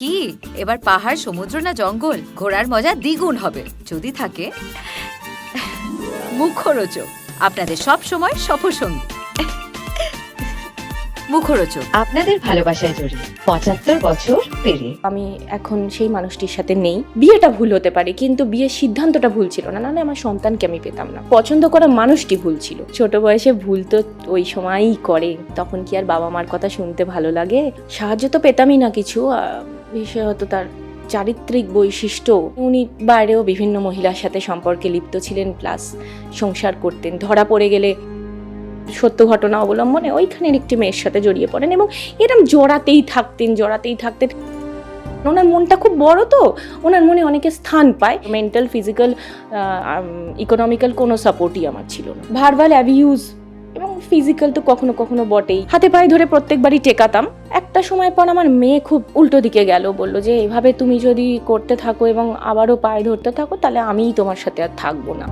কি? এবার পাহাড় সমুদ্র না জঙ্গল? ঘোরার মজা দ্বিগুণ হবে। যদি থাকে মুখরোচক। আপনাদের সব সময় সফরসঙ্গী। মুখরোচক। আপনাদের ভালোবাসায় জড়িয়ে পঁচাত্তর বছর পেরিয়ে। আমি এখন সেই মানুষটির সাথে নেই। বিয়েটা ভুল হতে পারে কিন্তু বিয়ের সিদ্ধান্তটা ভুল ছিল না। নাহলে আমার সন্তানকে আমি পেতাম না। পছন্দ করা মানুষটি ভুল ছিল। ছোট বয়সে ভুল তো ওই সময়ই করে। তখন কি আর বাবা মার কথা শুনতে ভালো লাগে? সাহায্য তো পেতামই না কিছু হতো তার চারিত্রিক বৈশিষ্ট্য। উনি বাইরেও বিভিন্ন মহিলার সাথে সম্পর্কে লিপ্ত ছিলেন, প্লাস সংসার করতেন। ধরা পড়ে গেলে সত্য ঘটনা অবলম্বনে ওইখানের একটি মেয়ের সাথে জড়িয়ে পড়েন এবং এরম জড়াতেই থাকতেন জড়াতেই থাকতেন। ওনার মনটা খুব বড় তো, ওনার মনে অনেকে স্থান পায়। মেন্টাল ফিজিক্যাল ইকোনমিক্যাল কোনো সাপোর্টই আমার ছিল না। ভার্বাল অ্যাবিউজ এবং ফিজিক্যাল তো কখনো কখনো বটেই। হাতে পায়ে ধরে প্রত্যেকবারই টেকাতাম। একটা সময় পর আমার মেয়ে খুব উল্টো দিকে গেল, বলল যে, এভাবে তুমি যদি করতে থাকো এবং আবারও পায়ে ধরতে থাকো, তাহলে আমিই তোমার সাথে আর থাকব না।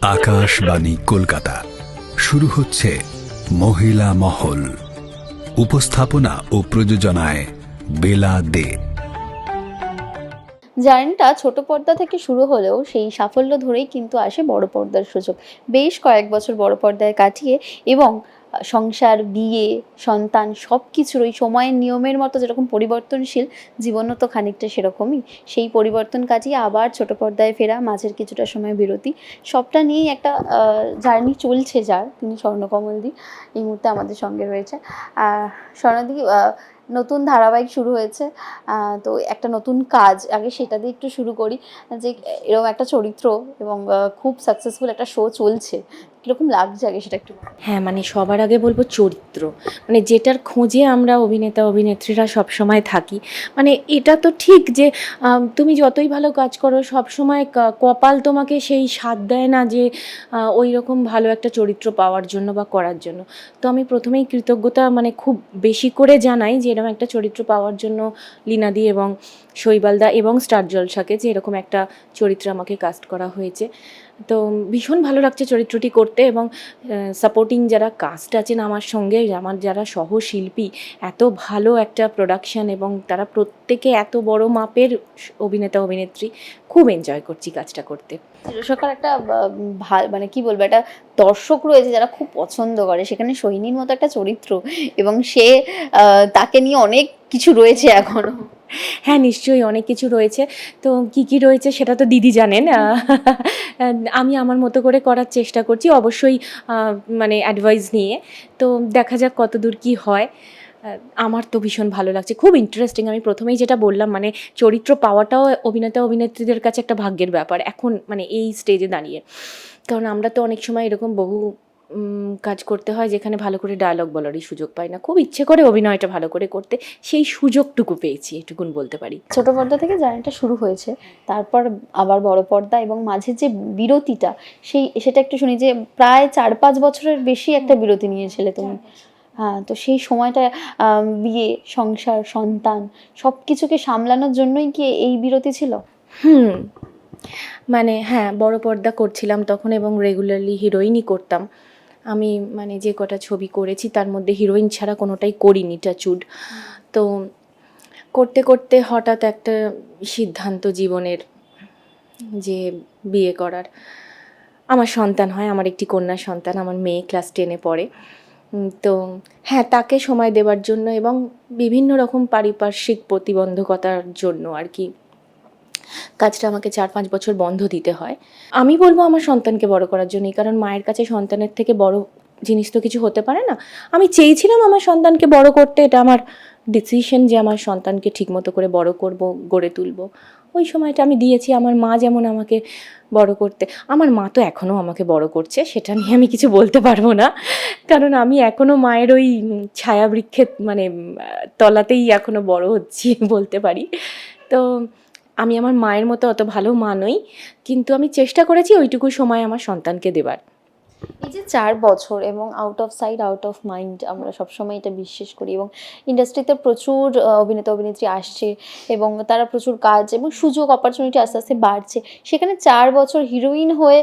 আকাশবাণী কলকাতা। শুরু হচ্ছে মহিলা মহল। উপস্থাপনা ও প্রযোজনায় বেলা দে। জার্নিটা ছোট পর্দা থেকে শুরু হলেও সেই সাফল্য ধরেই কিন্তু আসে বড় পর্দার সুযোগ। বেশ কয়েক বছর বড় পর্দায় কাটিয়ে এবং সংসার, বিয়ে, সন্তান সব কিছুর ওই সময়ের নিয়মের মতো যেরকম পরিবর্তনশীল, জীবনও তো খানিকটা সেরকমই। সেই পরিবর্তন কাটিয়ে আবার ছোট পর্দায় ফেরা, মাঝের কিছুটা সময় বিরতি, সবটা নিয়েই একটা জার্নি চলছে যার। তিনি স্বর্ণকমল স্বর্ণকমলদি এই মুহূর্তে আমাদের সঙ্গে রয়েছে। স্বর্ণদি নতুন ধারাবাহিক শুরু হয়েছে। তো একটা নতুন কাজ, আগে সেটা দিয়ে একটু শুরু করি যে, এরকম একটা চরিত্র এবং খুব সাকসেসফুল একটা শো চলছে। কীরকম লাগছে আগে সেটা একটু হ্যাঁ মানে সবার আগে বলব চরিত্র। মানে যেটার খোঁজে আমরা অভিনেতা, অভিনেত্রীরা সব সময় থাকি। মানে এটা তো ঠিক যে তুমি যতই ভালো কাজ করো সব সময় কপাল তোমাকে সেই স্বাদ দেয় না যে ওই রকম ভালো একটা চরিত্র পাওয়ার জন্য বা করার জন্য। তো আমি প্রথমেই কৃতজ্ঞতা মানে খুব বেশি করে জানাই যে, এরকম একটা চরিত্র পাওয়ার জন্য লীনাদি এবং শৈবালদা এবং স্টার জলসাকে যে, এরকম একটা চরিত্র আমাকে কাস্ট করা হয়েছে। তো ভীষণ ভালো লাগছে চরিত্রটি করতে এবং সাপোর্টিং যারা কাস্ট আছেন আমার সঙ্গে, আমার যারা সহশিল্পী, এত ভালো একটা প্রোডাকশন এবং তারা প্রত্যেকে এত বড় মাপের অভিনেতা, অভিনেত্রী, খুব এনজয় করছি কাজটা করতে। চিরসকার একটা ভালো মানে কি বলব, একটা দর্শক রয়েছে যারা খুব পছন্দ করে, সেখানে সৈনীর মতো একটা চরিত্র এবং সে তাকে নিয়ে অনেক কিছু রয়েছে এখনও। হ্যাঁ নিশ্চয়ই অনেক কিছু রয়েছে। তো কি কি রয়েছে সেটা তো দিদি জানেন। আমি আমার মতো করে করার চেষ্টা করছি, অবশ্যই মানে অ্যাডভাইস নিয়ে। তো দেখা যাক কতদূর কি হয়। আমার তো ভীষণ ভালো লাগছে। খুব ইন্টারেস্টিং আমি প্রথমেই যেটা বললাম মানে চরিত্র পাওয়াটাও অভিনেতা, অভিনেত্রীদের কাছে একটা ভাগ্যের ব্যাপার। এখন মানে এই স্টেজে দাঁড়িয়ে। কারণ আমরা তো অনেক সময় এরকম বহু কাজ করতে হয় যেখানে ভালো করে ডায়লগ বলারই সুযোগ পাই না। খুব ইচ্ছে করে অভিনয়টা ভালো করে করতে সেই সুযোগটুকু পেয়েছি এটুকুন বলতে পারি। ছোট পর্দা থেকে জার্নিটা শুরু হয়েছে তারপর আবার বড় পর্দা এবং মাঝে যে বিরতিটা সেই সেটা একটু শুনি যে প্রায় চার পাঁচ বছরের বেশি একটা বিরতি নিয়েছিলে তুমি। হ্যাঁ তো সেই সময়টা বিয়ে সংসার সন্তান সব কিছুকে সামলানোর জন্যই কি এই বিরতি ছিল? হুম মানে হ্যাঁ বড় পর্দা করছিলাম তখন এবং রেগুলারলি হিরোইনই করতাম। আমি মানে যে কটা ছবি করেছি তার মধ্যে হিরোইন ছাড়া কোনোটাই করিনি টাচুড তো করতে করতে হঠাৎ একটা সিদ্ধান্ত জীবনের যে বিয়ে করার। আমার সন্তান হয়, আমার একটি কন্যা সন্তান, আমার মেয়ে ক্লাস টেনে পড়ে। তো হ্যাঁ তাকে সময় দেওয়ার জন্য এবং বিভিন্ন রকম পারিপার্শ্বিক প্রতিবন্ধকতার জন্য আর কি। কাজটা আমাকে চার পাঁচ বছর বন্ধ দিতে হয়। আমি বলব আমার সন্তানকে বড় করার জন্যই কারণ মায়ের কাছে সন্তানের থেকে বড় জিনিস তো কিছু হতে পারে না। আমি চেয়েছিলাম আমার সন্তানকে বড় করতে, এটা আমার ডিসিশন যে আমার সন্তানকে ঠিকমতো করে বড় করব, গড়ে তুলব। ওই সময়টা আমি দিয়েছি, আমার মা যেমন আমাকে বড় করতে, আমার মা তো এখনও আমাকে বড় করছে, সেটা নিয়ে আমি কিছু বলতে পারব না। কারণ আমি এখনও মায়ের ওই ছায়াবৃক্ষের মানে তলাতেই এখনও বড় হচ্ছি বলতে পারি। তো আমি আমার মায়ের মতো অত ভালো মা নই কিন্তু আমি চেষ্টা করেছি ওইটুকু সময় আমার সন্তানকে দেবার। এই যে চার বছর এবং out of side out of mind আমরা সবসময় এটা বিশ্বাস করি এবং ইন্ডাস্ট্রিতে প্রচুর অভিনেতা অভিনেত্রী আসছে এবং তারা প্রচুর কাজ এবং সুযোগ অপরচুনিটি আস্তে আস্তে বাড়ছে। সেখানে চার বছর হিরোইন হয়ে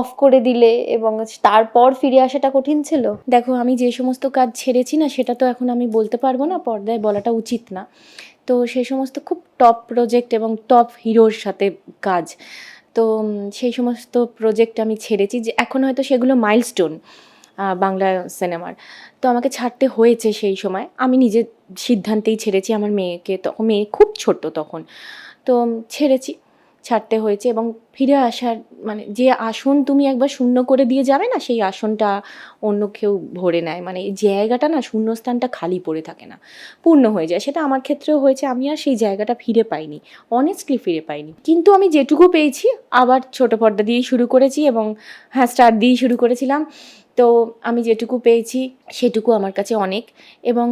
অফ করে দিলে এবং তারপর ফিরে আসাটা কঠিন ছিল? দেখো আমি যে সমস্ত কাজ ছেড়েছি না সেটা তো এখন আমি বলতে পারব না পর্দায় বলাটা উচিত না। তো সেই সমস্ত খুব টপ প্রজেক্ট এবং টপ হিরোর সাথে কাজ। তো সেই সমস্ত প্রজেক্ট আমি ছেড়েছি যে এখন হয়তো সেগুলো মাইলস্টোন বাংলা সিনেমার তো আমাকে ছাড়তে হয়েছে সেই সময়। আমি নিজের সিদ্ধান্তেই ছেড়েছি। আমার মেয়েকে তখন মেয়ে খুব ছোট তখন। তো ছেড়েছি। ছাড়তে হয়েছে এবং ফিরে আসার মানে যে আসন তুমি একবার শূন্য করে দিয়ে যাবে না, সেই আসনটা অন্য কেউ ভরে নেয়। মানে জায়গাটা না, শূন্যস্থানটা খালি পড়ে থাকে না, পূর্ণ হয়ে যায়। সেটা আমার ক্ষেত্রেও হয়েছে, আমি আর সেই জায়গাটা ফিরে পাইনি অনেস্টলি ফিরে পাইনি। কিন্তু আমি যেটুকু পেয়েছি, আবার ছোট পর্দা দিয়েই শুরু করেছি এবং হ্যাঁ স্টার দিয়েই শুরু করেছিলাম। তো আমি যেটুকু পেয়েছি সেটুকু আমার কাছে অনেক। এবং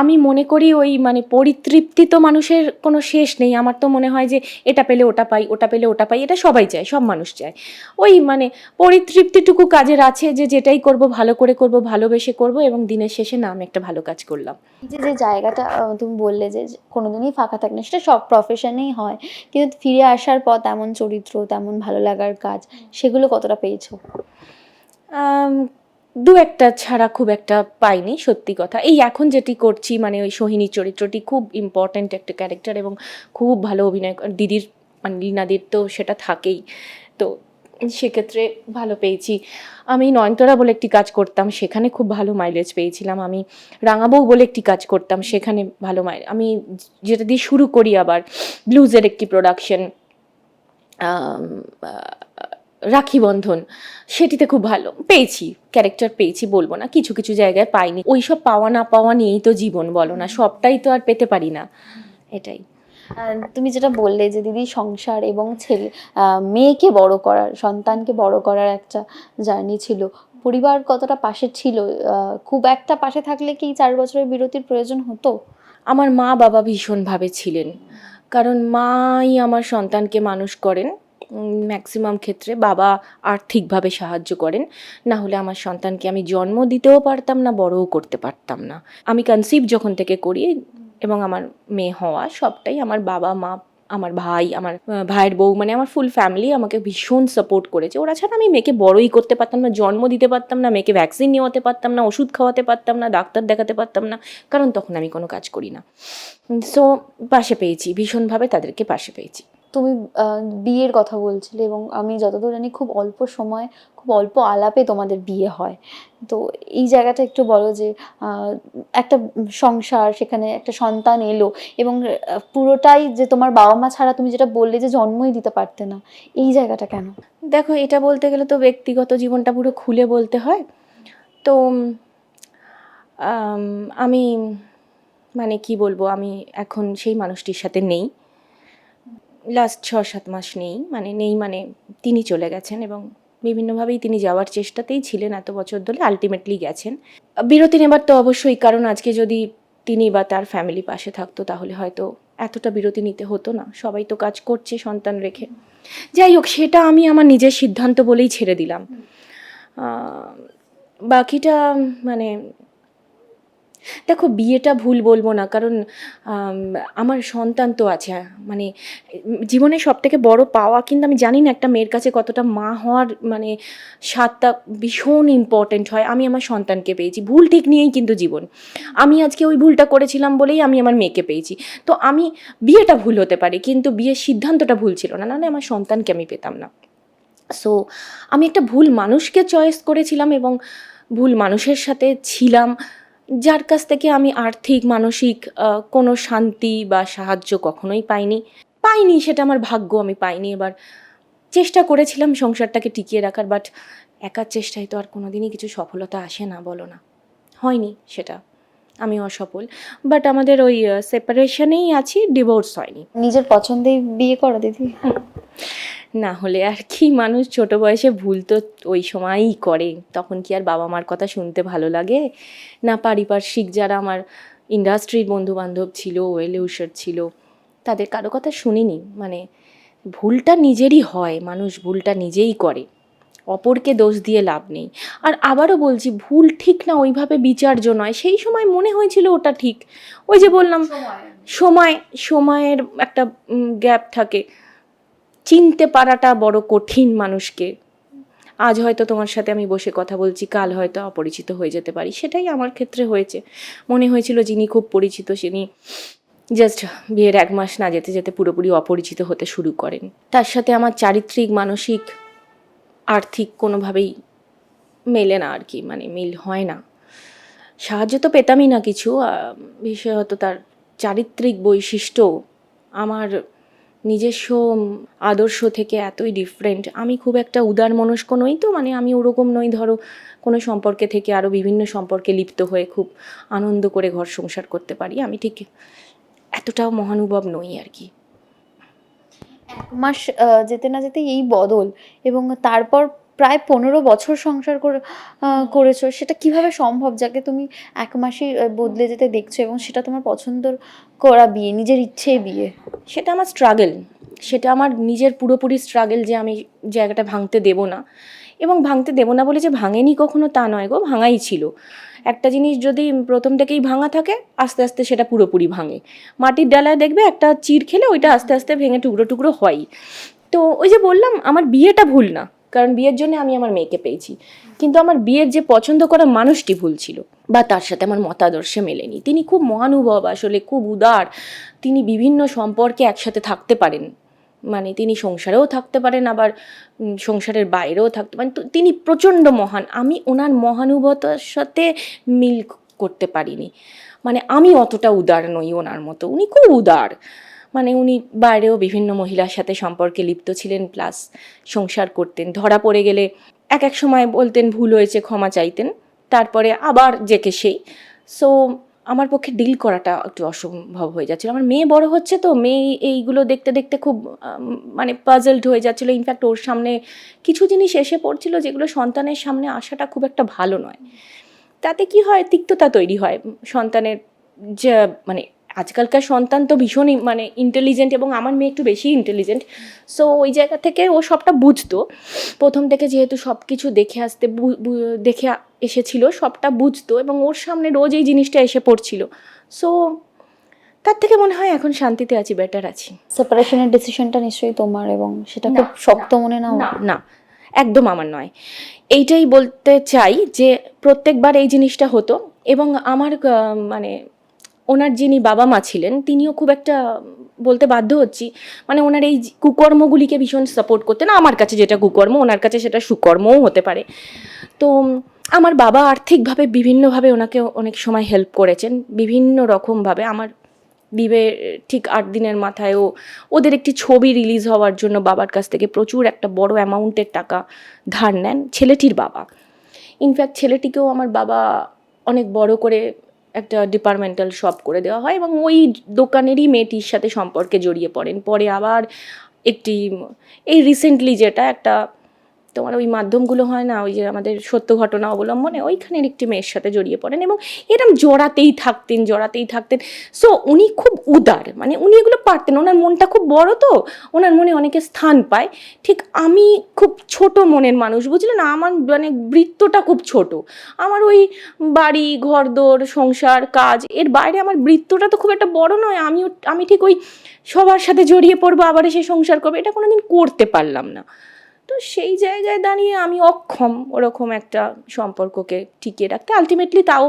আমি মনে করি ওই মানে পরিতৃপ্তি তো মানুষের কোনো শেষ নেই। আমার তো মনে হয় যে এটা পেলে ওটা পাই ওটা পেলে ওটা পাই এটা সবাই চায় সব মানুষ চায়। ওই মানে পরিতৃপ্তিটুকু কাজের আছে যে যেটাই করব ভালো করে করব ভালোবেসে করব এবং দিনের শেষে না আমি একটা ভালো কাজ করলাম। যে যে জায়গাটা তুমি বললে যে কোনোদিনই ফাঁকা থাকে না সেটা সব প্রফেশনেই হয়। কিন্তু ফিরে আসার পর তেমন চরিত্র তেমন ভালো লাগার কাজ সেগুলো কতটা পেয়েছ? দু একটা ছাড়া খুব একটা পাইনি, সত্যি কথা। এই এখন যেটি করছি মানে ওই সোহিনী চরিত্রটি খুব ইম্পর্ট্যান্ট একটা ক্যারেক্টার এবং খুব ভালো অভিনয় দিদির মানে লীনাদির তো সেটা থাকেই। তো সেক্ষেত্রে ভালো পেয়েছি। আমি নয়নতরা বলে একটি কাজ করতাম, সেখানে খুব ভালো মাইলেজ পেয়েছিলাম। আমি রাঙাবৌ বলে একটি কাজ করতাম, সেখানে ভালো মাইল আমি যেটা দিয়ে শুরু করি আবার ব্লুজের একটি প্রোডাকশন রাখি বন্ধন সেটিতে খুব ভালো। পেয়েছি ক্যারেক্টার পেয়েছি বলব না কিছু কিছু জায়গায় পাইনি। ওই সব পাওয়া না পাওয়া নিয়েই তো জীবন বলো না সবটাই তো আর পেতে পারি না। এটাই। তুমি যেটা বললে যে দিদি সংসার এবং ছেলে মেয়েকে বড় করার সন্তানকে বড় করার একটা জার্নি ছিল। পরিবার কতটা পাশে ছিল? খুব একটা পাশে থাকলে কি চার বছরের বিরতির প্রয়োজন হতো? আমার মা বাবা ভীষণভাবে ছিলেন। কারণ মাই আমার সন্তানকে মানুষ করেন ম্যাক্সিমাম ক্ষেত্রে বাবা আর্থিকভাবে সাহায্য করেন। না হলে আমার সন্তানকে আমি জন্ম দিতেও পারতাম না, বড়ও করতে পারতাম না। আমি কনসিভ যখন থেকে করি এবং আমার মেয়ে হওয়া, সবটাই আমার বাবা, মা, আমার ভাই, আমার ভাইয়ের বউ মানে আমার ফুল ফ্যামিলি আমাকে ভীষণ সাপোর্ট করেছে। ওরা ছাড়া আমি মেয়েকে বড়ই করতে পারতাম না, জন্ম দিতে পারতাম না, মেয়েকে ভ্যাকসিন নেওয়াতে পারতাম না, ওষুধ খাওয়াতে পারতাম না, ডাক্তার দেখাতে পারতাম না, কারণ তখন আমি কোনো কাজ করি না। সো পাশে পেয়েছি, ভীষণভাবে তাদেরকে পাশে পেয়েছি। তুমি বিয়ের কথা বলছিলে এবং আমি যতদূর জানি খুব অল্প সময়, খুব অল্প আলাপে তোমাদের বিয়ে হয়। তো এই জায়গাটা একটু বলো যে একটা সংসার, সেখানে একটা সন্তান এলো এবং পুরোটাই যে তোমার বাবা মা ছাড়া তুমি যেটা বললে যে জন্মই দিতে পারতে না, এই জায়গাটা কেন? দেখো, এটা বলতে গেলে তো ব্যক্তিগত জীবনটা পুরো খুলে বলতে হয়। তো আমি মানে কি বলব, আমি এখন সেই মানুষটির সাথে নেই। লাস্ট ছ সাত মাস নেই মানে নেই মানে তিনি চলে গেছেন এবং বিভিন্নভাবেই তিনি যাওয়ার চেষ্টাতেই ছিলেন এত বছর ধরে আলটিমেটলি গেছেন। বিরতি নেবার তো অবশ্যই, কারণ আজকে যদি তিনি বা তার ফ্যামিলি পাশে থাকতো, তাহলে হয়তো এতটা বিরতি নিতে হতো না। সবাই তো কাজ করছে সন্তান রেখে। যাই হোক, সেটা আমি আমার নিজের সিদ্ধান্ত বলেই ছেড়ে দিলাম। বাকিটা মানে দেখো, বিয়েটা ভুল বলব না, কারণ আমার সন্তান তো আছে মানে জীবনে সব থেকে বড় পাওয়া কিন্তু আমি জানি না একটা মেয়ের কাছে কতটা মা হওয়ার মানে স্বাদটা ভীষণ ইম্পর্ট্যান্ট হয়, আমি আমার সন্তানকে পেয়েছি, ভুল ঠিক নিয়েই কিন্তু জীবন। আমি আজকে ওই ভুলটা করেছিলাম বলেই আমি আমার মেয়েকে পেয়েছি। তো আমি বিয়েটা ভুল হতে পারে, কিন্তু বিয়ের সিদ্ধান্তটা ভুল ছিল না, নাহলে আমার সন্তানকে আমি পেতাম না। সো আমি একটা ভুল মানুষকে চয়েস করেছিলাম এবং ভুল মানুষের সাথে ছিলাম যার কাছ থেকে আমি আর্থিক, মানসিক কোনো শান্তি বা সাহায্য কখনোই পাইনি। পাইনি সেটা আমার ভাগ্য, আমি পাইনি এবার। চেষ্টা করেছিলাম সংসারটাকে টিকিয়ে রাখার বাট একার চেষ্টায় তো আর কোনোদিনই কিছু সফলতা আসে না, বলো না। হয়নি সেটা। আমি অসফল। বাট আমাদের ওই সেপারেশনেই আছি ডিভোর্স হয়নি। নিজের পছন্দেই বিয়ে করো দিদি। না হলে আর কি মানুষ ছোট বয়সে ভুল তো ওই সময়ই করে। তখন কি আর বাবা মার কথা শুনতে ভালো লাগে? না পারিপার্শ্বিক যারা আমার ইন্ডাস্ট্রির বন্ধু বান্ধব ছিল ওয়েলিউশার ছিল তাদের কারও কথা শুনিনি। মানে ভুলটা নিজেরই হয় মানুষ ভুলটা নিজেই করে। অপরকে দোষ দিয়ে লাভ নেই। আর আবারও বলছি ভুল ঠিক না ওইভাবে বিচার্য নয়। সেই সময় মনে হয়েছিল ওটা ঠিক। ওই যে বললাম সময়। সময়ের একটা গ্যাপ থাকে। চিনতে পারাটা বড় কঠিন মানুষকে। আজ হয়তো তোমার সাথে আমি বসে কথা বলছি কাল হয়তো অপরিচিত হয়ে যেতে পারি। সেটাই আমার ক্ষেত্রে হয়েছে। মনে হয়েছিল যিনি খুব পরিচিত তিনি জাস্ট বিয়ের এক মাস না যেতে যেতে পুরোপুরি অপরিচিত হতে শুরু করেন। তার সাথে আমার চারিত্রিক মানসিক আর্থিক কোনোভাবেই মেলে না আর কি মানে মিল হয় না। সাহায্য তো পেতামই না কিছু বিশেষত তার চারিত্রিক বৈশিষ্ট্য, আমার নিজস্ব আদর্শ থেকে এতই ডিফারেন্ট আমি খুব একটা উদার মনস্ক নই তো মানে আমি ওরকম নই, ধরো কোনো সম্পর্কে থেকে আরও বিভিন্ন সম্পর্কে লিপ্ত হয়ে খুব আনন্দ করে ঘর সংসার করতে পারি। আমি ঠিক এতটাও মহানুভব নই আর কি। এক মাস যেতে না যেতেই এই বদল এবং তারপর প্রায় পনেরো বছর সংসার করে করেছ, সেটা কীভাবে সম্ভব? যাকে তুমি এক মাসে বদলে যেতে দেখছ এবং সেটা তোমার পছন্দর করা বিয়ে, নিজের ইচ্ছে বিয়ে? সেটা আমার স্ট্রাগল সেটা আমার নিজের পুরোপুরি স্ট্রাগেল যে আমি জায়গাটা ভাঙতে দেব না। এবং ভাঙতে দেব না বলে যে ভাঙেনি কখনো তা নয় গো, ভাঙাই ছিল। একটা জিনিস যদি প্রথম থেকেই ভাঙা থাকে, আস্তে আস্তে সেটা পুরোপুরি ভাঙে। মাটির ডালায় দেখবে একটা চির খেলে ওইটা আস্তে আস্তে ভেঙে টুকরো টুকরো হয় তো ওই যে বললাম, আমার বিয়েটা ভুল না। কারণ বিয়ের জন্য আমি আমার মেয়েকে পেয়েছি। কিন্তু আমার বিয়ের যে পছন্দ করা মানুষটি ভুল ছিল বা তার সাথে আমার মতাদর্শে মেলেনি। তিনি খুব মহানুভব, আসলে খুব উদার। তিনি বিভিন্ন সম্পর্কে একসাথে থাকতে পারেন। মানে তিনি সংসারেও থাকতে পারেন, আবার সংসারের বাইরেও থাকতে পারেন। তো তিনি প্রচণ্ড মহান। আমি ওনার মহানুভবতার সাথে মিল করতে পারিনি। মানে আমি অতটা উদার নই ওনার মতো। উনি খুব উদার। মানে উনি বাইরেও বিভিন্ন মহিলার সাথে সম্পর্কে লিপ্ত ছিলেন প্লাস সংসার করতেন। ধরা পড়ে গেলে এক এক সময় বলতেন, ভুল হয়েছে, ক্ষমা চাইতেন। তারপরে আবার জেকে সেই। সো আমার পক্ষে ডিল করাটা একটু অসম্ভব হয়ে যাচ্ছিল। আমার মেয়ে বড় হচ্ছে তো, মেয়ে এইগুলো দেখতে দেখতে খুব মানে পাজলড হয়ে যাচ্ছিল। ইনফ্যাক্ট ওর সামনে কিছু জিনিস এসে পড়ছিল যেগুলো সন্তানের সামনে আসাটা খুব একটা ভালো নয়। তাতে কি হয়, তিক্ততা তৈরি হয়। সন্তানের যে মানে আজকালকার সন্তান তো ভীষণই মানে ইন্টেলিজেন্ট এবং আমার মেয়ে একটু বেশি ইন্টেলিজেন্ট সো ওই জায়গা থেকে ও সবটা বুঝতো। প্রথম থেকে যেহেতু সব কিছু দেখে আসতে দেখে এসেছিল সবটা বুঝতো এবং ওর সামনে রোজ এই জিনিসটা এসে পড়ছিল। সো তার থেকে মনে হয় এখন শান্তিতে আছি বেটার আছি। সেপারেশনের ডিসিশনটা নিশ্চয়ই তোমার এবং সেটা খুব শক্ত মনে নাও? না না একদম আমার নয়। এইটাই বলতে চাই যে প্রত্যেকবার এই জিনিসটা হতো এবং আমার মানে ওনার যিনি বাবা মা ছিলেন, তিনিও খুব একটা বলতে বাধ্য হচ্ছি মানে ওনার এই কুকর্মগুলিকে ভীষণ সাপোর্ট করতেন আমার কাছে যেটা কুকর্ম, ওনার কাছে সেটা সুকর্মও হতে পারে। তো আমার বাবা আর্থিকভাবে বিভিন্নভাবে ওনাকে অনেক সময় হেল্প করেছেন, বিভিন্ন রকমভাবে। আমার বিবে ঠিক আট দিনের মাথায় ও ওদের একটি ছবি রিলিজ হওয়ার জন্য বাবার কাছ থেকে প্রচুর একটা বড় অ্যামাউন্টের টাকা ধার নেন ছেলেটির বাবা। ইনফ্যাক্ট ছেলেটিকেও আমার বাবা অনেক বড় করে একটা ডিপার্টমেন্টাল শপ করে দেওয়া হয় এবং ওই দোকানেরই মেয়েটির সাথে সম্পর্কে জড়িয়ে পড়েন। পরে আবার একটি, এই রিসেন্টলি যেটা একটা তোমার ওই মাধ্যমগুলো হয় না, ওই যে আমাদের সত্য ঘটনা অবলম্বনে ওইখানের একটি মেয়ের সাথে জড়িয়ে পড়েন এবং এরম জড়াতেই থাকতেন জড়াতেই থাকতেন। সো উনি খুব উদার মানে উনি এগুলো পারতেন ওনার মনটা খুব বড় তো, ওনার মনে অনেকে স্থান পায়। ঠিক আমি খুব ছোট মনের মানুষ, বুঝলেন আমার মানে বৃত্তটা খুব ছোট। আমার ওই বাড়ি, ঘরদোর, সংসার, কাজ, এর বাইরে আমার বৃত্তটা তো খুব একটা বড় নয়। আমিও, আমি ঠিক ওই সবার সাথে জড়িয়ে পড়ব, আবার এসে সংসার করব, এটা কোনোদিন করতে পারলাম না। তো সেই জায়গায় দাঁড়িয়ে আমি অক্ষম ওরকম একটা সম্পর্ককে টিকিয়ে রাখতে। আলটিমেটলি তাও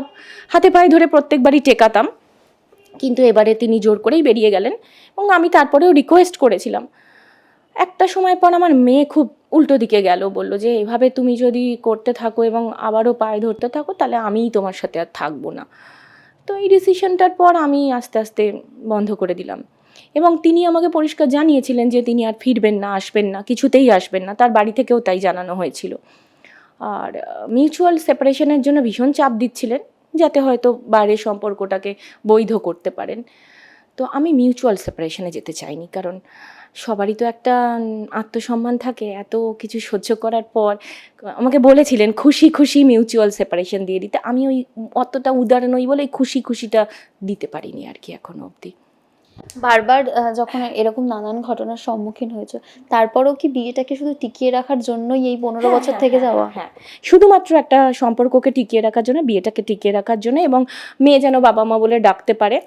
হাতে পায়ে ধরে প্রত্যেকবারই টেকাতাম। কিন্তু এবারে তিনি জোর করেই বেরিয়ে গেলেন এবং আমি তারপরেও রিকোয়েস্ট করেছিলাম। একটা সময় পর আমার মেয়ে খুব উল্টো দিকে গেল, বলল যে, এভাবে তুমি যদি করতে থাকো এবং আবারও পায়ে ধরতে থাকো, তাহলে আমিই তোমার সাথে আর থাকব না। তো এই ডিসিশনটার পর আমি আস্তে আস্তে বন্ধ করে দিলাম। এবং তিনি আমাকে পরিষ্কার জানিয়েছিলেন যে তিনি আর ফিরবেন না, আসবেন না, কিছুতেই আসবেন না। তার বাড়ি থেকেও তাই জানানো হয়েছিল। আর মিউচুয়াল সেপারেশনের জন্য ভীষণ চাপ দিচ্ছিলেন, যাতে হয়তো বাইরের সম্পর্কটাকে বৈধ করতে পারেন। তো আমি মিউচুয়াল সেপারেশনে যেতে চাইনি, কারণ সবারই তো একটা আত্মসম্মান থাকে। এত কিছু সহ্য করার পর, আমাকে বলেছিলেন, খুশি খুশি মিউচুয়াল সেপারেশন দিয়ে দিতে। আমি ওই, অতটা উদার নই বলে খুশি, খুশিটা দিতে পারিনি আর কি এখনও অবধি। বারবার যখন এরকম নানান ঘটনার সম্মুখীন হয়েছে তারপরেও কি বিয়েটাকে শুধু টিকিয়ে রাখার জন্যই এই পনেরো বছর থেকে যাওয়া? হ্যাঁ। শুধুমাত্র একটা সম্পর্ককে টিকিয়ে রাখার জন্য বিয়েটাকে টিকিয়ে রাখার জন্য এবং মেয়ে যেন বাবা মা বলে ডাকতে পারে।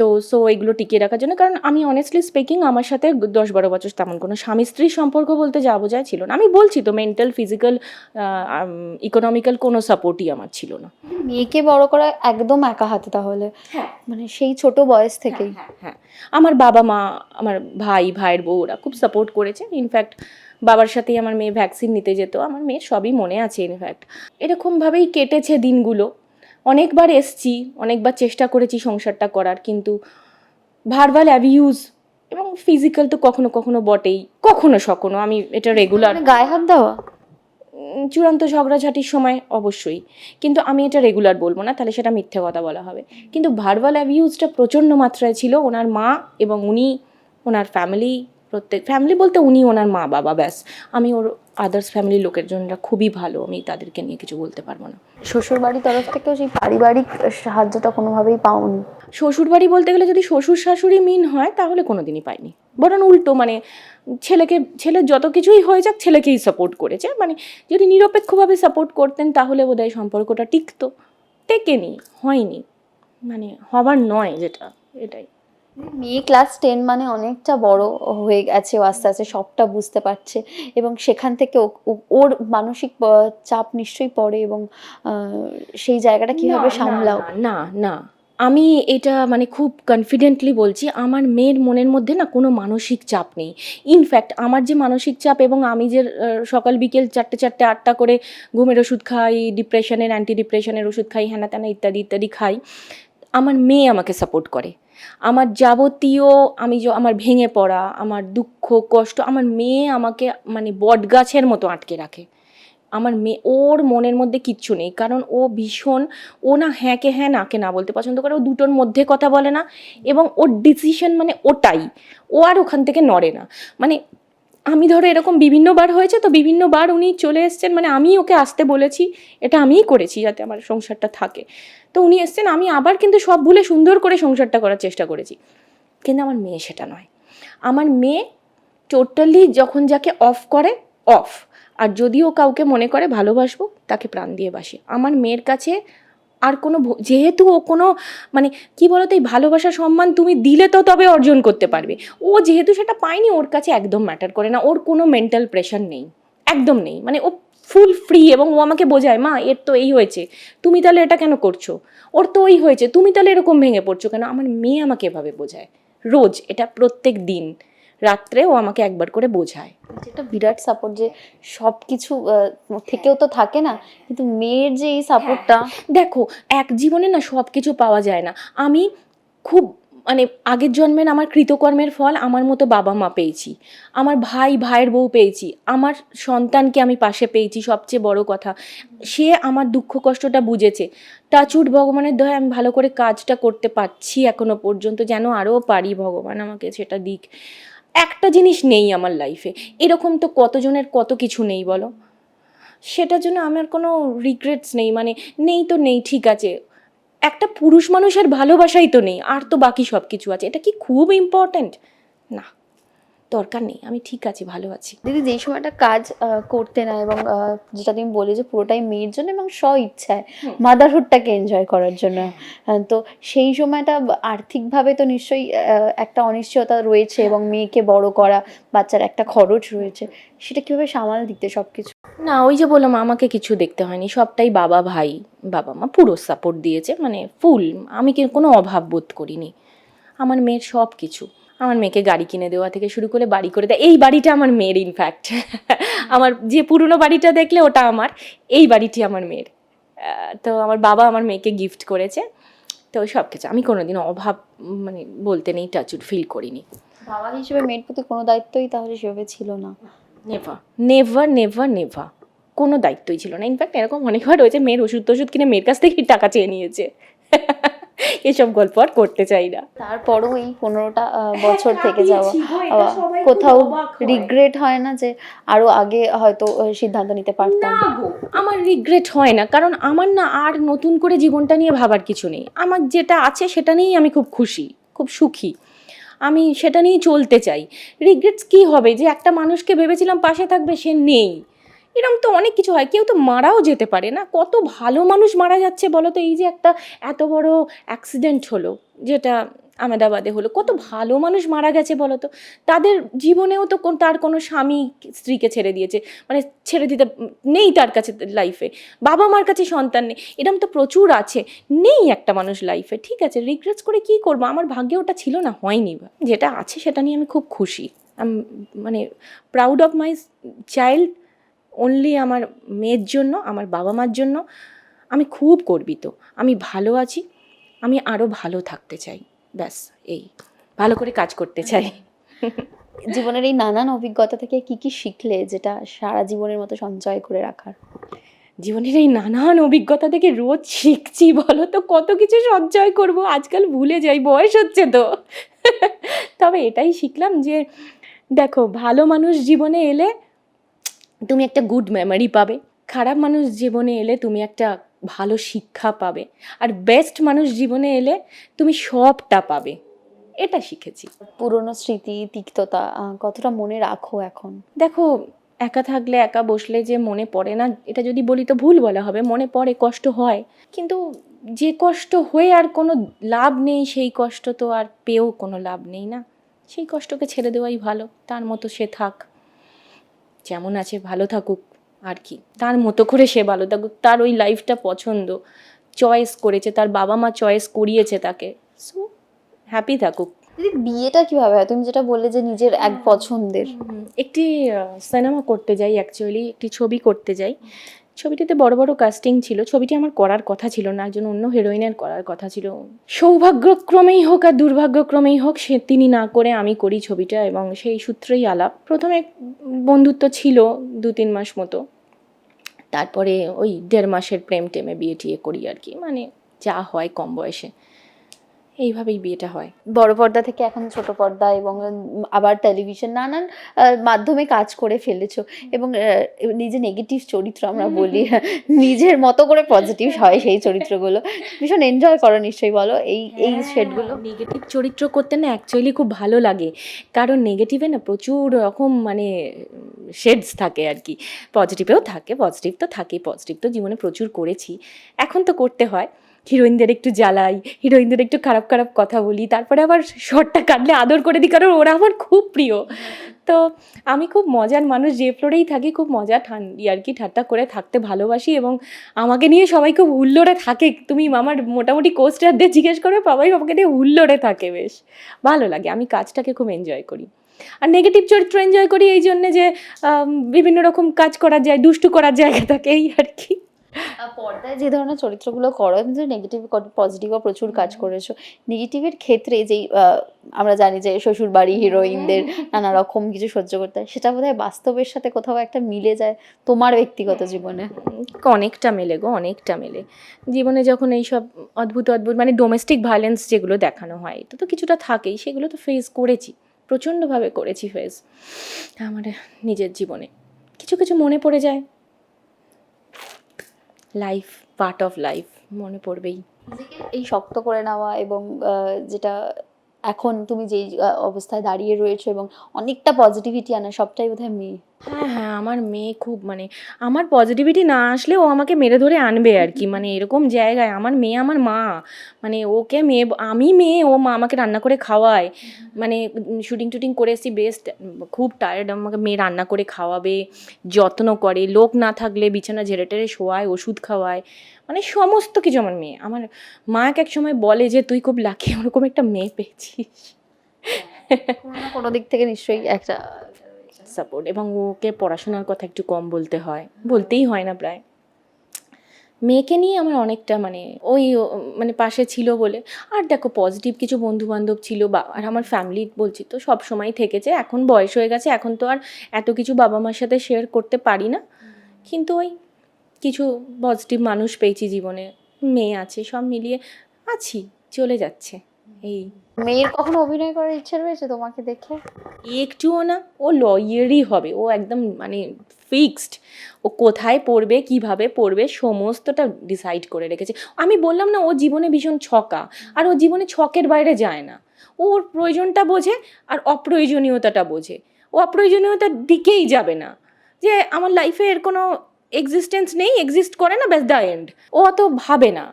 তো সো এগুলো টিকিয়ে রাখার জন্য। কারণ আমি অনেস্টলি স্পিকিং আমার সাথে দশ বারো বছর তেমন কোনো স্বামী স্ত্রীর সম্পর্ক বলতে যা বোঝায় ছিল না। আমি বলছি তো মেন্টাল ফিজিক্যাল ইকোনমিক্যাল কোনো সাপোর্টই আমার ছিল না। মেয়েকে বড় করা একদম একা হাতে তাহলে? হ্যাঁ। মানে সেই ছোট বয়স থেকেই? হ্যাঁ আমার বাবা মা আমার ভাই ভাইয়ের বউ ওরা খুব সাপোর্ট করেছে। ইনফ্যাক্ট বাবার সাথেই আমার মেয়ে ভ্যাকসিন নিতে যেত। আমার মেয়ের সবই মনে আছে ইনফ্যাক্ট এরকমভাবেই কেটেছে দিনগুলো। অনেকবার এসছি অনেকবার চেষ্টা করেছি সংসারটা করার কিন্তু ভার্বাল অ্যাবিউজ এবং ফিজিক্যাল তো কখনো কখনো বটেই কখনো সখনো আমি এটা রেগুলার মানে গায়ে হাত দেওয়া? চূড়ান্ত ঝগড়াঝাটির সময় অবশ্যই কিন্তু আমি এটা রেগুলার বলব না তাহলে সেটা মিথ্যে কথা বলা হবে। কিন্তু ভার্বাল অ্যাবিউজটা প্রচণ্ড মাত্রায় ছিল ওনার মা এবং উনি ওনার ফ্যামিলি প্রত্যেক ফ্যামিলি বলতে উনি ওনার মা বাবা ব্যাস। আমি ওর আদার্স ফ্যামিলির লোকের জন্য খুবই ভালো আমি তাদেরকে নিয়ে কিছু বলতে পারব না। শ্বশুর বাড়ির তরফ থেকেও সেই পারিবারিক সাহায্যটা কোনোভাবেই পাওনি? শ্বশুর বাড়ি বলতে গেলে যদি শ্বশুর শাশুড়ি মিন হয় তাহলে কোনোদিনই পাইনি। বরং উল্টো মানে ছেলেকে ছেলের যত কিছুই হয়ে যাক ছেলেকেই সাপোর্ট করেছে। মানে যদি নিরপেক্ষভাবে সাপোর্ট করতেন তাহলে বোধহয় সম্পর্কটা টিকতো। টেকেনি হয়নি। মানে হবার নয় যেটা এটাই। মেয়ে ক্লাস টেন মানে অনেকটা বড় হয়ে গেছে ও আস্তে আস্তে সবটা বুঝতে পারছে এবং সেখান থেকে ওর মানসিক চাপ নিশ্চয়ই পড়ে এবং সেই জায়গাটা কীভাবে সামলাও? না, না না। আমি এটা মানে খুব কনফিডেন্টলি বলছি আমার মেয়ের মনের মধ্যে না কোনো মানসিক চাপ নেই। ইনফ্যাক্ট আমার যে মানসিক চাপ এবং আমি যে সকাল বিকেল চারটে চারটে আটটা করে ঘুমের ওষুধ খাই ডিপ্রেশনের অ্যান্টি ডিপ্রেশনের ওষুধ খাই হ্যানা ত্যানা ইত্যাদি ইত্যাদি খাই আমার মেয়ে আমাকে সাপোর্ট করে। আমার যাবতীয় আমি আমার ভেঙে পড়া, আমার দুঃখ, কষ্ট, আমার মেয়ে আমাকে মানে বটগাছের মতো আটকে রাখে। আমার মেয়ে, ওর মনের মধ্যে কিচ্ছু নেই, কারণ ও ভীষণ, ও না হ্যাঁকে হ্যাঁ নাকে না বলতে পছন্দ করে, ও দুটোর মধ্যে কথা বলে না এবং ওর ডিসিশন মানে ওটাই। ও আর ওখান থেকে নড়ে না। মানে আমি ধরো এরকম বিভিন্নবার হয়েছে, তো বিভিন্নবার উনি চলে এসছেন মানে আমি ওকে আসতে বলেছি, এটা আমিই করেছি যাতে আমার সংসারটা থাকে। তো উনি এসছেন, আমি আবার কিন্তু সব ভুলে সুন্দর করে সংসারটা করার চেষ্টা করেছি। কিন্তু আমার মেয়ে সেটা নয়। আমার মেয়ে টোটালি যখন যাকে অফ করে অফ আর যদিও কাউকে মনে করে ভালোবাসবো, তাকে প্রাণ দিয়ে বাসি। আমার মেয়ের কাছে আর কোনো যেহেতু ও কোনো মানে কি বলতো, এই ভালোবাসা, সম্মান তুমি দিলে তো তবে অর্জন করতে পারবে। ও যেহেতু সেটা পায়নি, ওর কাছে একদম ম্যাটার করে না। ওর কোনো মেন্টাল প্রেশার নেই। একদম নেই। মানে ও ফুল ফ্রি এবং ও আমাকে বোঝায়, মা, এর তো এই হয়েছে। তুমি তাহলে এটা কেন করছ? ওর তো ওই হয়েছে। তুমি তাহলে এরকম ভেঙে পড়ছো কেন? আমার মেয়ে আমাকে এভাবে বোঝায়। রোজ, এটা প্রত্যেক দিন। রাত্রে ও আমাকে একবার করে বোঝায়। যেটা বিরাট সাপোর্ট যে সব কিছু থেকেও তো থাকে না কিন্তু মেয়ের যে এই সাপোর্টটা দেখো এক জীবনে না সব কিছু পাওয়া যায় না। আমি খুব মানে আগের জন্মের আমার কৃতকর্মের ফল আমার মতো বাবা মা পেয়েছি। আমার ভাই ভাইয়ের বউ পেয়েছি। আমার সন্তানকে আমি পাশে পেয়েছি সবচেয়ে বড় কথা। সে আমার দুঃখ কষ্টটা বুঝেছে। টাচুট ভগবানের দয়া আমি ভালো করে কাজটা করতে পারছি এখনও পর্যন্ত যেন আরও পারি ভগবান আমাকে সেটা দিক। একটা জিনিস নেই আমার লাইফে এরকম তো কতজনের কত কিছু নেই বলো? সেটার জন্য আমার কোনো রিগ্রেটস নেই মানে নেই তো নেই, ঠিক আছে। একটা পুরুষ মানুষের ভালোবাসাই তো নেই, আর তো বাকি সব কিছু আছে। এটা কি খুব ইম্পর্ট্যান্ট না। দরকার নেই আমি ঠিক আছি ভালো আছি। দিদি যেই সময়টা কাজ করতে না এবং যেটা তুমি বলে যে পুরোটাই মেয়ের জন্য এবং স্ব ইচ্ছায় মাদারহুডটাকে এনজয় করার জন্য। তো সেই সময়টা আর্থিকভাবে তো নিশ্চয়ই একটা অনিশ্চয়তা রয়েছে এবং মেয়েকে বড় করা বাচ্চার একটা খরচ রয়েছে সেটা কীভাবে সামাল দিতে সব কিছু না ওই যে বললাম আমাকে কিছু দেখতে হয়নি সবটাই বাবা ভাই বাবা মা পুরো সাপোর্ট দিয়েছে মানে ফুল আমি কি কোনো অভাব বোধ করিনি। আমার মেয়ের সব কিছু আমার মেয়েকে গাড়ি কিনে দেওয়া থেকে শুরু করে বাড়ি করে দেয়। এই বাড়িটা আমার মেয়ের ইনফ্যাক্ট আমার যে পুরনো বাড়িটা দেখলে ওটা আমার এই বাড়িটি আমার মেয়ের। তো আমার বাবা আমার মেয়েকে গিফট করেছে। তো সব কিছু আমি কোনোদিন অভাব মানে বলতে নেই টাচুট ফিল করিনি। বাবা হিসেবে মেয়ের প্রতি কোনো দায়িত্বই তাহলে সেভাবে ছিল না। নেভার নেভার নেভার নেভার কোনো দায়িত্বই ছিল না। ইনফ্যাক্ট এরকম অনেকবার হয়েছে মেয়ের ওষুধ টষুধ কিনে মেয়ের কাছ থেকেই টাকা চেয়ে নিয়েছে। এসব গল্প আর করতে চাই না। তারপরও এই পনেরোটা বছর থেকে যাওয়া। কোথাও রিগ্রেট হয়। না যে আরও আগে হয়তো সিদ্ধান্ত নিতে পারতাম। আমার রিগ্রেট হয় না কারণ আমার না আর নতুন করে জীবনটা নিয়ে ভাবার কিছু নেই। আমার যেটা আছে সেটা নিয়েই আমি খুব খুশি খুব সুখী। আমি সেটা নিয়েই চলতে চাই। রিগ্রেটস কী হবে? যে একটা মানুষকে ভেবেছিলাম পাশে থাকবে সে নেই। এরকম তো অনেক কিছু হয়। কেউ তো মারাও যেতে পারে না। কত ভালো মানুষ মারা যাচ্ছে বলো তো এই যে একটা এত বড় অ্যাক্সিডেন্ট হলো, যেটা আহমেদাবাদে হলো, কত ভালো মানুষ মারা গেছে বলো তো তাদের জীবনেও তো তার কোনো স্বামী স্ত্রীকে ছেড়ে দিয়েছে। মানে ছেড়ে দিতে নেই তার কাছে লাইফে বাবা মার কাছে সন্তান নেই। এরকম তো প্রচুর আছে। নেই একটা মানুষ লাইফে ঠিক আছে? রিগ্রেটস করে কি করব? আমার ভাগ্যে ওটা ছিল না, হয়নি। যেটা আছে সেটা নিয়ে আমি খুব খুশি। মানে proud of my child only আমার মেয়ের জন্য আমার বাবা মার জন্য আমি খুব গর্বিত। আমি ভালো আছি আমি আরও ভালো থাকতে চাই। ব্যাস এই। ভালো করে কাজ করতে চাই। জীবনের এই নানান অভিজ্ঞতা থেকে কি কি শিখলে যেটা সারা জীবনের মতো সঞ্চয় করে রাখার? জীবনের এই নানান অভিজ্ঞতা থেকে রোজ শিখছি বলো তো কত কিছু সঞ্চয় করব? আজকাল ভুলে যাই বয়স হচ্ছে তো। তবে এটাই শিখলাম যে দেখো ভালো মানুষ জীবনে এলে তুমি একটা গুড মেমরি পাবে। খারাপ মানুষ জীবনে এলে তুমি একটা ভালো শিক্ষা পাবে। আর বেস্ট মানুষ জীবনে এলে তুমি সবটা পাবে। এটা শিখেছি। পুরনো স্মৃতি তিক্ততা কতটা মনে রাখো এখন? দেখো একা থাকলে একা বসলে যে মনে পড়ে না এটা যদি বলি তো ভুল বলা হবে মনে পড়ে কষ্ট হয়। কিন্তু যে কষ্ট হয়ে আর কোনো লাভ নেই সেই কষ্ট তো আর পেয়েও কোনো লাভ নেই না। সেই কষ্টকে ছেড়ে দেওয়াই ভালো তার মতো সে থাক। যেমন আছে ভালো থাকুক আর কি। তার মতো করে সে ভালো থাকুক। তার ওই লাইফটা পছন্দ। চয়েস করেছে তার বাবা মা চয়েস করিয়েছে তাকে। সো হ্যাপি থাকুক। দিদি বিয়েটা কীভাবে হয়? তুমি যেটা বললে যে নিজের এক পছন্দের। একটি সিনেমা করতে যাই অ্যাকচুয়ালি একটি ছবি করতে যাই। ছবিটিতে বড় বড় কাস্টিং ছিল। ছবিটি আমার করার কথা ছিল না, একজন অন্য হিরোইনের করার কথা ছিল। সৌভাগ্যক্রমেই হোক আর দুর্ভাগ্যক্রমেই হোক, সে তিনি না করে আমি করি ছবিটা এবং সেই সূত্রেই আলাপ। প্রথমে বন্ধুত্ব ছিল দু তিন মাস মতো। তারপরে ওই দেড় মাসের প্রেম টেমে বিয়ে টিয়ে করি আর কি। মানে যা হয় কম বয়সে। এইভাবেই বিয়েটা হয়। বড় পর্দা থেকে এখন ছোট পর্দা এবং আবার টেলিভিশন নানান মাধ্যমে কাজ করে ফেলেছো এবং নিজে নেগেটিভ চরিত্র আমরা বলি নিজের মতো করে পজিটিভ হয় সেই চরিত্রগুলো। ভীষণ এনজয় করো নিশ্চয়ই বলো এই এই শেডগুলো নেগেটিভ চরিত্র করতে না অ্যাকচুয়ালি খুব ভালো লাগে। কারণ নেগেটিভে না প্রচুর রকম মানে শেডস থাকে আর কি। পজিটিভেও থাকে পজিটিভ তো থাকেই পজিটিভ তো জীবনে প্রচুর করেছি। এখন তো করতে হয়। হিরোইনদের একটু জ্বালাই, হিরোইনদের একটু খারাপ খারাপ কথা বলি, তারপরে আবার শর্টটা কাটলে আদর করে দিই, কারণ ওরা আমার খুব প্রিয়। তো আমি খুব মজার মানুষ, যে ফ্লোরেই থাকি খুব মজা ঠান ইয়ার্কি ঠাট্টা করে থাকতে ভালোবাসি এবং আমাকে নিয়ে সবাই খুব হুল্লোড়ে থাকে। তুমি আমার মোটামুটি কোস্টারদের জিজ্ঞেস করবে, সবাই আমাকে নিয়ে হুল্লোড়ে থাকে বেশ। ভালো লাগে, আমি কাজটাকে খুব এনজয় করি। আর নেগেটিভ চরিত্র এনজয় করি এই জন্যে যে বিভিন্ন রকম কাজ করা যায়, দুষ্টু করার জায়গা থাকে, এই আর কি। পর্দায় যে ধরনের চরিত্রগুলো করো কিন্তু নেগেটিভ পজিটিভও প্রচুর কাজ করেছ নেগেটিভের ক্ষেত্রে যেই আমরা জানি যে শ্বশুর বাড়ি হিরোইনদের নানা রকম কিছু সহ্য করতে হয় সেটা বোধহয় বাস্তবের সাথে কোথাও একটা মিলে যায় তোমার ব্যক্তিগত জীবনে? অনেকটা মেলে গো অনেকটা মেলে। জীবনে যখন এইসব অদ্ভুত অদ্ভুত মানে ডোমেস্টিক ভায়োলেন্স যেগুলো দেখানো হয় এটা তো কিছুটা থাকেই সেগুলো তো ফেস করেছি প্রচণ্ডভাবে করেছি ফেস আমার নিজের জীবনে। কিছু কিছু মনে পড়ে যায় লাইফ পার্ট অফ লাইফ মনে পড়বেই। এই শক্ত করে নেওয়া এবং যেটা এখন তুমি যেই অবস্থায় দাঁড়িয়ে রয়েছো এবং অনেকটা পজিটিভিটি আনা সবটাই বোধহয় মেয়ে। হ্যাঁ হ্যাঁ আমার মেয়ে খুব মানে আমার পজিটিভিটি না আসলে ও আমাকে মেরে ধরে আনবে আর কি। মানে এরকম জায়গায় আমার মেয়ে আমার মা। মানে ওকে মেয়ে, আমি মেয়ে, ও মা আমাকে রান্না করে খাওয়ায়। মানে শুটিং টুটিং করে এসেছি বেস্ট খুব টায়ার্ড আমাকে মেয়ে রান্না করে খাওয়াবে, যত্ন করে, লোক না থাকলে বিছানা ঝেড়ে টেড়ে শোয়ায়, ওষুধ খাওয়ায়। মানে সমস্ত কিছু আমার মেয়ে। আমার মা এক সময় বলে যে, তুই খুব লাকি ওরকম একটা মেয়ে পেয়েছিস। কোনো কোনো দিক থেকে নিশ্চয়ই একটা সাপোর্ট এবং ওকে পড়াশোনার কথা একটু কম বলতে হয়। বলতেই হয় না প্রায়। মেয়েকে নিয়ে আমার অনেকটা মানে ওই মানে পাশে ছিল বলে। আর দেখো পজিটিভ কিছু বন্ধু বান্ধব ছিল বা, আর আমার ফ্যামিলি বলছি তো সব সময় থেকেছে। এখন বয়স হয়ে গেছে, এখন তো আর এত কিছু বাবা মার সাথে শেয়ার করতে পারি না। কিন্তু ওই কিছু পজিটিভ মানুষ পেয়েছি জীবনে। মেয়ে আছে, সব মিলিয়ে আছি, চলে যাচ্ছে। এই মেয়ের কখনো অভিনয় করার ইচ্ছে রয়েছে তোমাকে দেখে? একটুও না, ও লয়ারই হবে, ও একদম মানে ফিক্সড ও কোথায় পড়বে, কীভাবে পড়বে, সমস্তটা ডিসাইড করে রেখেছে। আমি বললাম না, ও জীবনে ভীষণ ছকা, আর ও জীবনে ছকের বাইরে যায় না। ওর প্রয়োজনটা বোঝে, আর অপ্রয়োজনীয়তাটা বোঝে। ও অপ্রয়োজনীয়তার দিকেই যাবে না। যে আমার লাইফে এর কোনো এক্সিস্টেন্স নেই এক্সিস্ট করে না, ব্যাস দ্য এন্ড ও অত ভাবে না।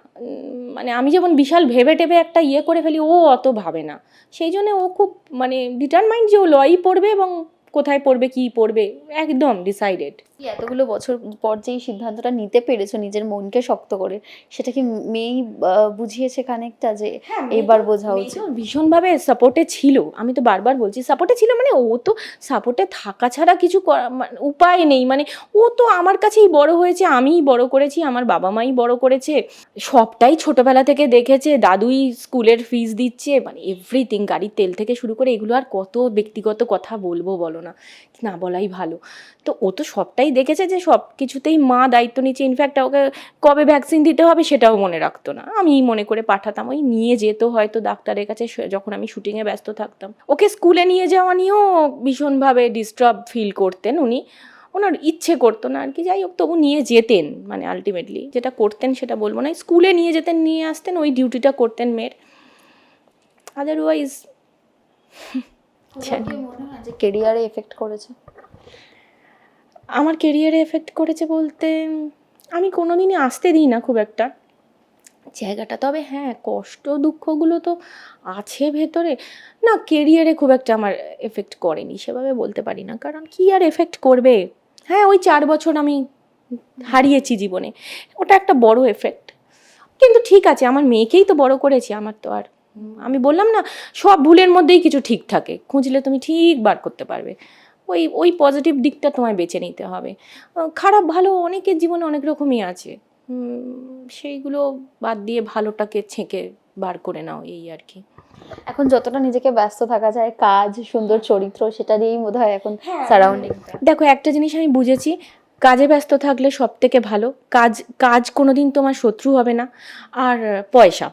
মানে আমি যেমন বিশাল ভেবে টেবে একটা ইয়ে করে ফেলি, ও অত ভাবে না। সেই জন্য ও খুব মানে ডিটারমাইন্ড যে ও লই পড়বে এবং কোথায় পড়বে, কি পড়বে, একদম ডিসাইডেড এতগুলো বছর পর যে এই সিদ্ধান্তটা নিতে পেরেছ নিজের মনকে শক্ত করে সেটা কি মেয়েই বুঝিয়েছে খানিকটা যে এবার বোঝা উচিত? ভীষণভাবে সাপোর্টে ছিল আমি তো বারবার বলছি সাপোর্টে ছিল মানে ও তো সাপোর্টে থাকা ছাড়া কিছু করা- উপায় নেই মানে ও তো আমার কাছেই বড় হয়েছে আমিই বড় করেছি আমার বাবা মাই বড় করেছে সবটাই ছোটবেলা থেকে দেখেছে দাদুই স্কুলের ফিস দিচ্ছে মানে এভরিথিং গাড়ির তেল থেকে শুরু করে এগুলো আর কত ব্যক্তিগত কথা বলব বলো না। না বলাই ভালো। তো ও তো সবটাই দেখেছে যে সব কিছুতেই মা দায়িত্ব নিচ্ছে। ইনফ্যাক্ট ওকে কবে ভ্যাকসিন দিতে হবে সেটাও মনে রাখতো না। আমি মনে করে পাঠাতাম, ওই নিয়ে যেত হয়তো ডাক্তারের কাছে যখন আমি শুটিংয়ে ব্যস্ত থাকতাম। ওকে স্কুলে নিয়ে যাওয়া নিয়েও ভীষণভাবে ডিস্টার্ব ফিল করতেন উনি। ওনার ইচ্ছে করতো না আর কি। যাই হোক, তবু নিয়ে যেতেন মানে আলটিমেটলি যেটা করতেন সেটা বলব না। স্কুলে নিয়ে যেতেন, নিয়ে আসতেন, ওই ডিউটিটা করতেন মেয়ের। আদারওয়াইজ কেরিয়ারে এফেক্ট করেছে? আমার কেরিয়ারে এফেক্ট করেছে বলতে আমি কোনোদিনই আসতে দিই না খুব একটা। জায়গাটা তবে হ্যাঁ কষ্ট দুঃখগুলো তো আছে ভেতরে। না কেরিয়ারে খুব একটা আমার এফেক্ট করেনি সেভাবে বলতে পারি না। কারণ কি আর এফেক্ট করবে? হ্যাঁ ওই চার বছর আমি হারিয়েছি জীবনে। ওটা একটা বড় এফেক্ট কিন্তু ঠিক আছে আমার মেয়েকেই তো বড় করেছি আমার তো আর আমি বললাম না সব ভুলের মধ্যেই কিছু ঠিক থাকে। খুঁজলে তুমি ঠিক বার করতে পারবে। ওই ওই পজিটিভ দিকটা তোমায় বেছে নিতে হবে। খারাপ ভালো অনেকের জীবনে অনেক রকমই আছে। সেইগুলো বাদ দিয়ে ভালোটাকে ছেঁকে বার করে নাও এই আর কি। এখন যতটা নিজেকে ব্যস্ত থাকা যায় কাজ সুন্দর চরিত্র সেটা দিয়েই বোধ হয়। এখন সারাউন্ডিং দেখো একটা জিনিস আমি বুঝেছি কাজে ব্যস্ত থাকলে সব থেকে ভালো। কাজ কাজ কোনোদিন তোমার শত্রু হবে না। আর পয়সা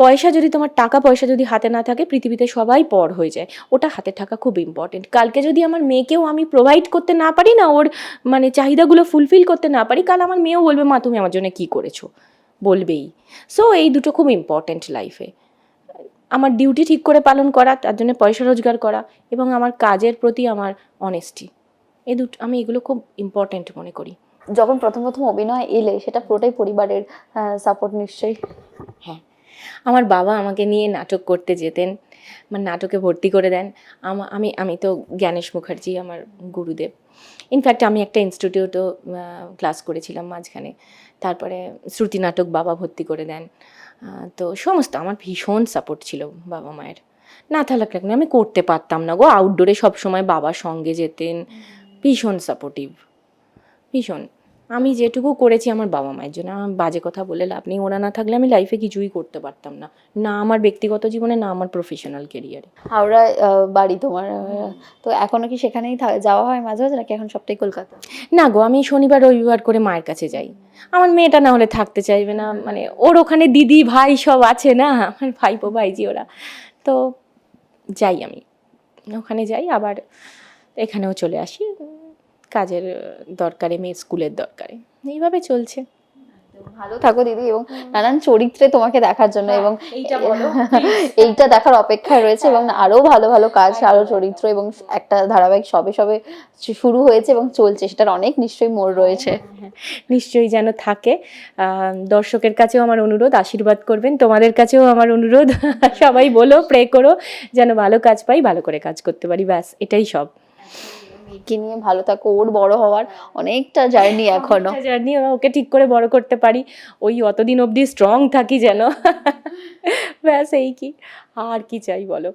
পয়সা যদি তোমার টাকা পয়সা যদি হাতে না থাকে, পৃথিবীতে সবাই পর হয়ে যায়। ওটা হাতে থাকা খুব ইম্পর্টেন্ট কালকে যদি আমার মেয়েকেও আমি প্রোভাইড করতে না পারি না, ওর মানে চাহিদাগুলো ফুলফিল করতে না পারি, কাল আমার মেয়েও বলবে, মা, তুমি আমার জন্য কী করেছ? বলবেই। সো এই দুটো খুব ইম্পর্টেন্ট লাইফে আমার ডিউটি ঠিক করে পালন করা, তার জন্য পয়সা রোজগার করা এবং আমার কাজের প্রতি আমার অনেস্টি এ দুটো, আমি এগুলো খুব ইম্পর্ট্যান্ট মনে করি। যখন প্রথম প্রথম অভিনয় এলে, সেটা পুরোটাই পরিবারের সাপোর্ট নিশ্চয়ই। আমার বাবা আমাকে নিয়ে নাটক করতে যেতেন আমার নাটকে ভর্তি করে দেন। আমা- আমি আমি তো জ্ঞানেশ মুখার্জি আমার গুরুদেব। ইনফ্যাক্ট আমি একটা ইনস্টিটিউটও ক্লাস করেছিলাম মাঝখানে। তারপরে শ্রুতি নাটক বাবা ভর্তি করে দেন। তো সমস্ত আমার ভীষণ সাপোর্ট ছিল বাবা মায়ের। না থাকলে কেন আমি করতে পারতাম না গো। আউটডোরে সবসময় বাবার সঙ্গে যেতেন। ভীষণ সাপোর্টিভ ভীষণ। আমি যেটুকু করেছি আমার বাবা মায়ের জন্য। আমার বাজে কথা বলে লাভ নেই। ওরা না থাকলে আমি লাইফে কিছুই করতে পারতাম না। না আমার ব্যক্তিগত জীবনে না আমার প্রফেশনাল কেরিয়ারে হাওড়ায় আহ, বাড়ি তোমার তো এখনও কি সেখানেই যাওয়া হয় মাঝে মাঝে? নাকি এখন সবটাই কলকাতা? না গো আমি শনিবার রবিবার করে মায়ের কাছে যাই। আমার মেয়েটা না হলে থাকতে চাইবে না। মানে ওর ওখানে দিদি ভাই সব আছে না? আমার ভাইপো ভাইজি ওরা। তো যাই আমি। ওখানে যাই আবার এখানেও চলে আসি। কাজের দরকারে মেয়ে স্কুলের দরকারে। এইভাবে চলছে। ভালো থাকো দিদি এবং নানান চরিত্রে তোমাকে দেখার জন্য এবং এইটা বলো, এইটা দেখার অপেক্ষায় রয়েছে এবং আরও ভালো ভালো কাজ আরও চরিত্র এবং একটা ধারাবাহিক সবে সবে শুরু হয়েছে এবং চলছে। সেটার অনেক নিশ্চয়ই মোড় রয়েছে। নিশ্চয়ই যেন থাকে। দর্শকের কাছেও আমার অনুরোধ আশীর্বাদ করবেন। তোমাদের কাছেও আমার অনুরোধ। সবাই বলো প্রে করো যেন ভালো কাজ পাই ভালো করে কাজ করতে পারি ব্যাস এটাই সব। মেয়েকে নিয়ে ভালো থাকো ওর বড় হওয়ার অনেকটা জার্নি এখনও। জার্নি ওকে ঠিক করে বড় করতে পারি। ওই অতদিন অবধি স্ট্রং থাকি যেন। ব্যাস এই কি। আর কি চাই বলো?